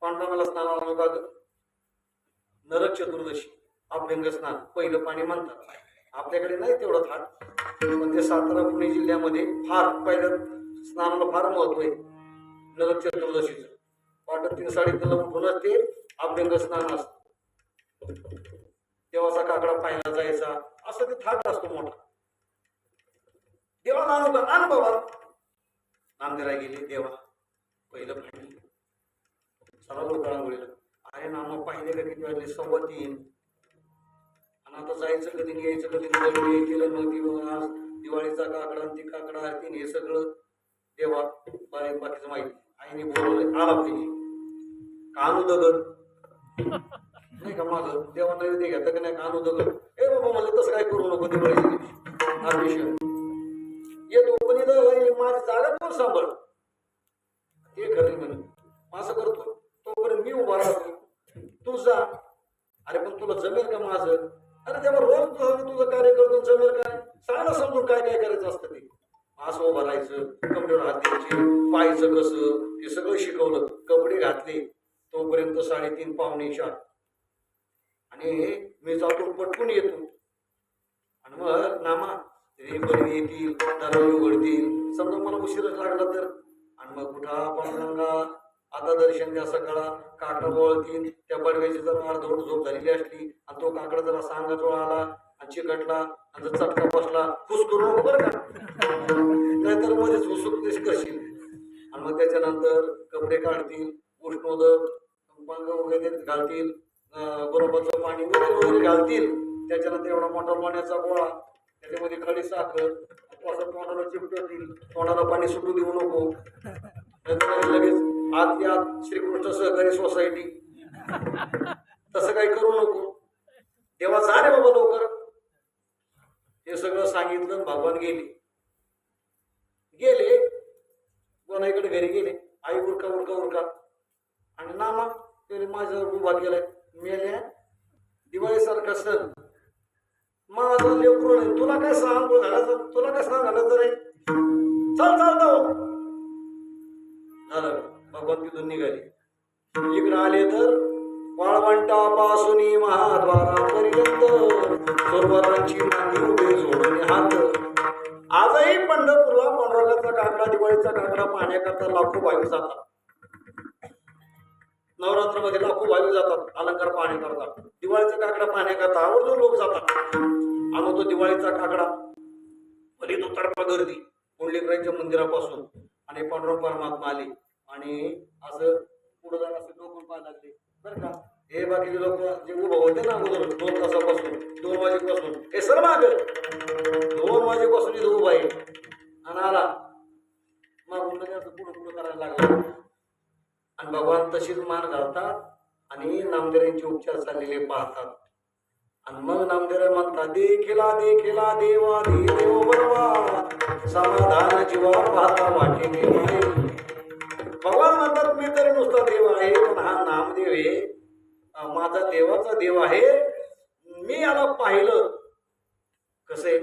पांडुरंगाला स्नानाला बघा नरक चतुर्दशी. अभ्यंग स्नान. पहिलं पाणी म्हणतात. आपल्याकडे नाही तेवढं थाट. म्हणजे सातारा पुणे जिल्ह्यामध्ये फार पहिलं स्नानाला फार महत्त्व आहे. नरक चतुर्दशीचं. वाटत तीन साडेतीनला उठूनच ते अभ्यंग स्नान असतं. देवाचा काकडा पाहायला जायचा. असं ते थाट असतो मोठा. देवाला आणू का? आण बाबा. नांदेरा गेले देवा. पहिलं पाणी. सर्व लोक आंघोळीला अरे नामा पाहिले का किती वाजले? सव्वा तीन. आणि आता जायचं कधी आणि यायचं कधी? दिवाळी केलं मग दिव- आज दिवाळीचा काकडा आणि ती काकडा आरतीन हे सगळं देवा बारीक बाकीचं माहिती. आईने बोलवलं आला पाहिजे कानू दगड. नाही का माझं? देवा नैवेद्य घेता का नाही? कानू दगड. ए बाबा मला तसं काय करू नको दिवाळीच्या दिवशी. हा येतो पण इथं माझी जागा कोण सांभाळ. ते खरं म्हणून. असं करतो. तुझा अरे पण तुला जमेल का माझं? अरे तेव्हा रोज तुझं तुझं कार्य करतो जमेल काय सांग समजून काय काय करायचं असतं ते. असं उभं राहायचं कपड्यावर हात द्यायचे पाहायचं कसं हे सगळं शिकवलं कपडे घातले तोपर्यंत साडेतीन पावणे चार. आणि मी जातो पटकून येतो. आणि मग नामा ते बरे येतील दरवाजे उघडतील. समजा मला उशीरच लागला तर. आणि मग कुठा पांडुरंगा आता दर्शन द्या सकाळा काकडं गोळतील त्या बडव्याची जर अर्धवट झोप झालेली असली आणि तो काकडा जरा सांगाजवळ आला आणि चिकटला आणि जर चटका बसला खुश करू नको बरं का. नाहीतर मध्येच हुसूक करशील? आणि मग त्याच्यानंतर कपडे काढतील उष्णोदक पंग वगैरे घालतील बरोबरचं पाणी वगैरे वगैरे घालतील. त्याच्यानंतर एवढा मोठा पाण्याचा गोळा त्याच्यामध्ये खडी साखर असं तोंडाला चिपटतील तोंडाला पाणी सुटू देऊ नको. लगेच आत या श्रीकृष्ण सहकारी सोसायटी. तसं काही करू नको. तेव्हा जा रे बाबा लवकर. हे सगळं सांगितलं भगवान गेले. गेले. कोणाकडे घरी गेले. आई उरका उरका उरका. आणि नामा त्याने माझ्या उभा केलाय. मेल्या दिवाळीसारखा सण. माझं लेकरू नाही. तुला काय सांग घालायचं तुला काय सांग घालायचं तर चल चल झालं. भगवान तिथून निघाले. इकडे आले तर वाळवंटापासून महाद्वारापर्यंत सर्वांची मांडी उभे जोडून हात. आजही पंढरपूरला पांडुरंगाचा काकडा दिवाळीचा काकडा पाहण्याकरता लाखो भाविक जातात. नवरात्रमध्ये लाखो भाविक जातात अलंकार पाहण्याकरता. दिवाळीचा काकडा पाहण्याकरता आवर्जून लोक जातात. आणि तो दिवाळीचा काकडा. भली तो तडपा गर्दी. पुंडलिकराच्या मंदिरापासून आणि पांडुरंग परमात्मा आले. आणि असं पुढे जाऊन असं डोकून पाहायला लागले. बरं का? हे बाकीचे लोक जे उभं होते ना अगोदर दोन तासापासून दोन वाजेपासून हे सर माग. दोन वाजेपासून इथं उभा आहे. आणि आला. मागून लगे असं पुढं पुढं करायला लागला. आणि भगवान तशीच मान घालतात आणि नामदेवांचे उपचार चाललेले पाहतात. आणि मग नामदेव म्हणतात देखिला देखिला देवा दे देव बरवा. समाधान जीवा पाहता वाटे नाही भगवान म्हणतात मी तरी नुसता देव आहे पण हा नामदेव आहे. माझा देवाचा देव आहे. मी याला पाहिलं. कसं? आहे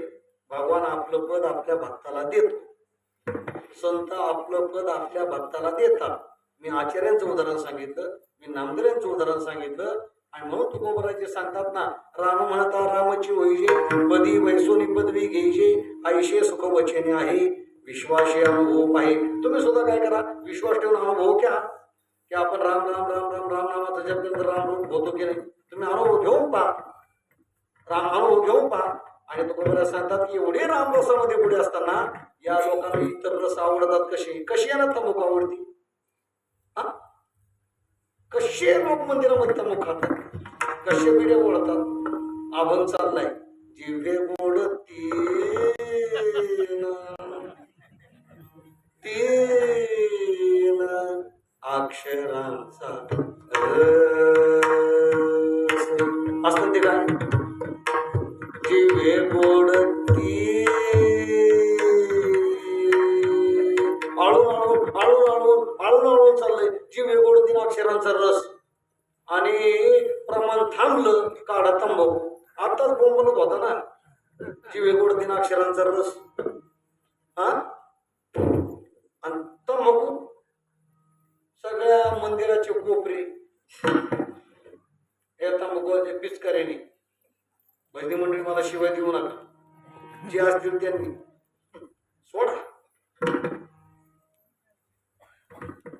भगवान आपलं पद आपल्या भक्ताला देतो. संत आपलं पद आपल्या भक्ताला देतात. मी आचार्यांचं उदाहरण सांगितलं मी नामदेवांचं उदाहरण सांगितलं. आणि म्हणून तुकोबराचे सांगतात ना राम म्हणता रामची होईजे पदी वैसोनी पदवी घ्यायचे आयुष्य सुख वचने आहे. विश्वासी अनुभव पाहिजे हो तुम्ही सुद्धा काय करा विश्वास ठेवून अनुभव घ्या हो, की आपण राम राम राम राम राम रामाचा जप नंतर राम रूप होतो की नाही? तुम्ही अनुभव घेऊन पहा. राम अनुभव घेऊन पहा. आणि तुम्हाला सांगतात की एवढे राम रसामध्ये पुढे असताना या लोकांना इतर रस आवडतात कशी कशी यांना तमुक आवडती? हा? कसे लोक मंदिरामध्ये तमुक खातात? कसे बिडे ओळखतात आभन चाललाय. जिवे गोड तीन. तीन अक्षरांचा असतं ते काय जिवे गोड ती आळून आळून आळून आळून आळून आळून चाललंय. जिवे गोड तीन अक्षरांचा रस. आणि प्रमाण थांबलं की काढा थांबव आताच बोंबलत होता ना. जिवे गोड तीन अक्षरांचा रस. हा? आणि तंबाखू सगळ्या मंदिराचे कोपरे येता मग पिचकऱ्यांनी भजनी मंडळी मला शिवाय देऊ नका. जे असतील त्यांनी. सोडा.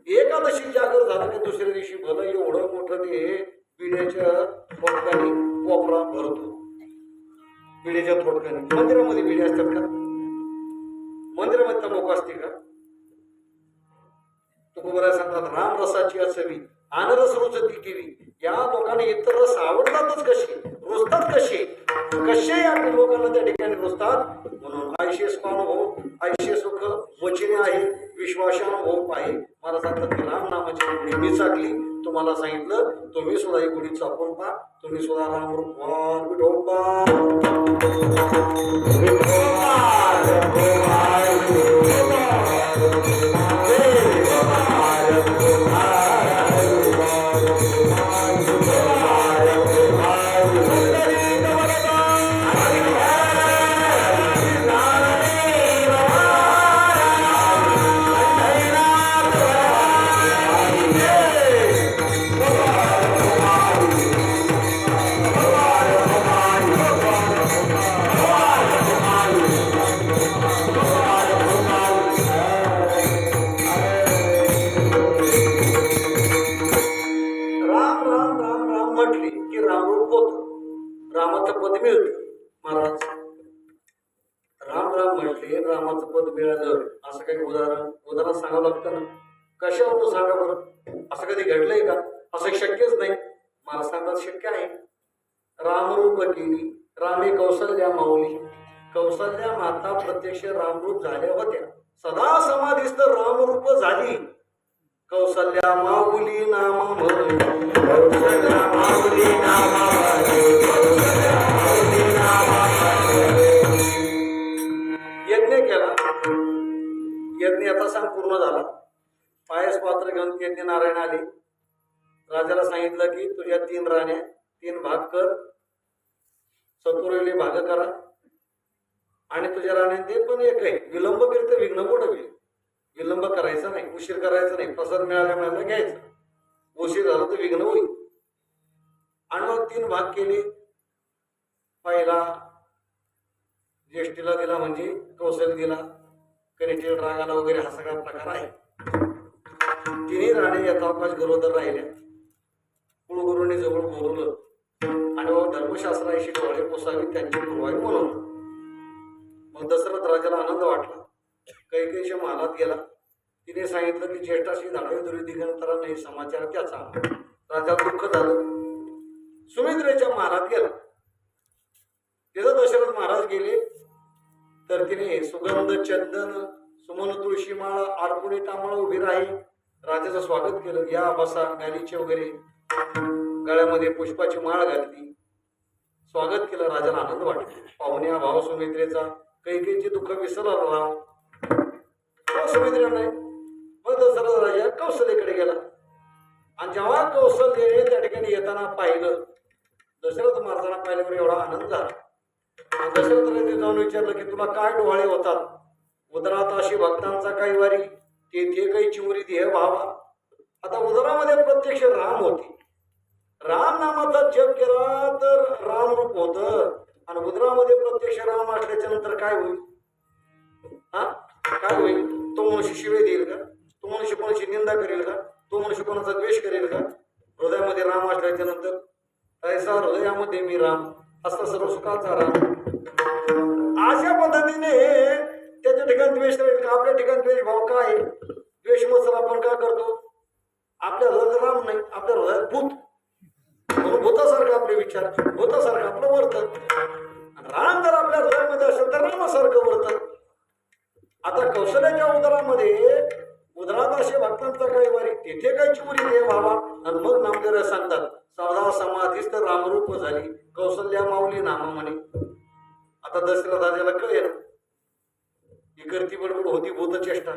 एकादशी जागर झालं की दुसऱ्या दिवशी भलं एवढं मोठं ते पिढ्याच्या थोडक्याने कोपरा भरतो. पिढ्याच्या थोडक्याने. मंदिरामध्ये पिढे असतात का? मंदिरामध्ये तर असते का? तुकोबरा सांगतात राम रसाची असावी आनरस रुचती केली या लोकांना इतर रस आवडतातच कसे? रुजतात कसे? कसे या लोकांना त्या ठिकाणी रुजतात? म्हणून आयुष्य स्वानुभव हो? आयुष्य सुख वचने आहे विश्वासानुभव आहे. मला सांगतात की राम नामाची नेहमी चाकली तुम्हाला सांगितलं तुम्ही सुद्धा ही गुढी चापून पहा. तुम्ही सुद्धा राम रूप विठोबा. असं कधी घडलंय का? असं शक्यच नाही. मला सांगतात शक्य आहे. रामरूप केली रामे कौशल्या माऊली. कौशल्या माता प्रत्यक्ष रामरूप झाल्या होत्या. सदा समाधीस्त रामरूप झाली. कौशल्या माऊली नाम म्हणून. कौशल्या माऊली नामा सांगितलं की तुझ्या तीन राण्या तीन भाग कर. चतुर्वेली भाग करा. आणि तुझ्या राण्यांचे पण एक आहे. विलंब केलं तर विघ्न मोठं होईल? विलंब करायचा नाही उशीर करायचा नाही प्रसाद मिळाल्या मिळाला घ्यायचा. उशीर झाला तर विघ्न होईल. आणि मग तीन भाग केले. पहिला ज्येष्ठीला दिला म्हणजे कौशल दिला. कनिष्ठीला रागाला वगैरे हा सगळा प्रकार आहे. तिन्ही राणे यथावकाश गरोदर राहिल्या. कुळगुरूंनी जवळ बोलवलं. आणि मग धर्मशास्त्राशी डोळे पोसावी त्यांची पूर्वाई म्हणून मग दशरथ राजाला आनंद वाटला. कैकेच्या महालात गेला. तिने सांगितलं की ज्येष्ठाशी धाडवे दुर्दिगंतरांना हे नाही समाचार त्याचा राजा दुःख झालं. सुमित्रेच्या महालात गेला. तिथं दशरथ महाराज गेले. तर तिने सुगंध चंदन सुमन तुळशी माळ आरपुणी उभी राही. राजाचं स्वागत केलं. या बसा गालीचे वगैरे. गळ्यामध्ये पुष्पाची माळ घातली. स्वागत केलं राजाला आनंद वाटला. पाहुण्या भाव सुमित्रेचा कैकेचे दुःख विसरला हो राव मग सुमित्रा नाही मग दसरा राजा कौशलेकडे गेला. आणि जेव्हा कौशल्य त्या ठिकाणी येताना पाहिलं दशरथ महाराजांना पाहिल्यावर एवढा आनंद झाला. आणि जाऊन विचारलं की तुला काय डोहाळे होतात? उदरात अशी भक्तांचा काही वारी तेथे काही चिमुरी देह व्हावा? आता उदरामध्ये प्रत्यक्ष राम होती. राम नामाचा जप केला तर राम रूप होत. आणि उदरामध्ये प्रत्यक्ष राम असल्याच्या नंतर काय होईल? हा? काय होईल? तो मनुष्य शिवे देईल का? तो मनुष्य कोणाची निंदा करेल का? तो मनुष्य कोणाचा द्वेष करेल का? हृदयामध्ये राम असल्याच्या नंतर? ऐसा हृदयामध्ये मी राम. असता सर्व सुखाचा राम. अशा पद्धतीने त्याच्या ठिकाणी द्वेष राहील का? आपल्या ठिकाणी द्वेष भाव काय आहे? द्वेष मत्सर आपण काय करतो? आपल्या हृदयात राम नाही. आपल्या हृदयात भूत. भूतासारखं आपले विचार भूतासारखं आपलं वर्तन. राम जर आपल्या हृदयामध्ये असेल तर रामासारखं वर्तन. आता कौशल्याच्या उदरामध्ये उदरात असे भक्तांचा काही वारी तेथे काही चोरी हे व्हावा आणि मग नामदेव सांगतात सदा समाधीस्त रामरूप झाली कौशल्या माऊली नामा म्हणे आता दशरथ राजाला कळेल ही करती बडबड होती भूतचेष्टा.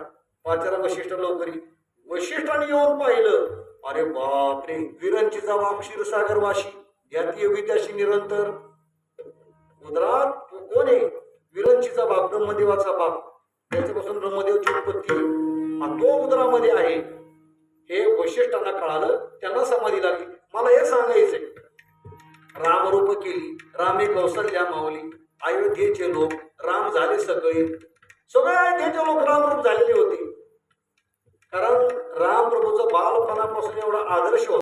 पाचारा वशिष्ठ लवकरी वशिष्ठाने येऊन पाहिलं अरे बापरे विरंची जावा क्षीरसागर वाशी. ध्याती योगी त्याशी निरंतर. उदरात कोण आहे? विरंचीचा बाप ब्रह्मदेवाचा बाप. त्याच्यापासून ब्रह्मदेवची उत्पत्ती. हा तो उदरामध्ये आहे. हे वशिष्ठांना कळालं त्यांना समाधी लागली. मला हे सांगायचंय. रामरूप केली रामे कौशल्या माऊली अयोध्येचे लोक राम झाले सगळे सगळे अयोध्येचे लोक रामरूप झालेले होते. कारण रामप्रभूचं बालपणापासून एवढा आदर्श होता.